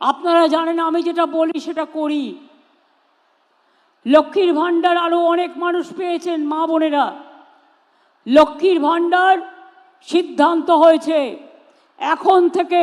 আপনারা জানেন আমি যেটা বলি, সেটা করি। লক্ষ্মীর ভাণ্ডার আরও অনেক মানুষ পেয়েছেন, মা বোনেরা। লক্ষ্মীর ভাণ্ডার সিদ্ধান্ত হয়েছে। এখন থেকে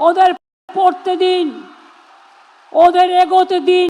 ওদের পড়তে দিন ওদের এগোতে দিন।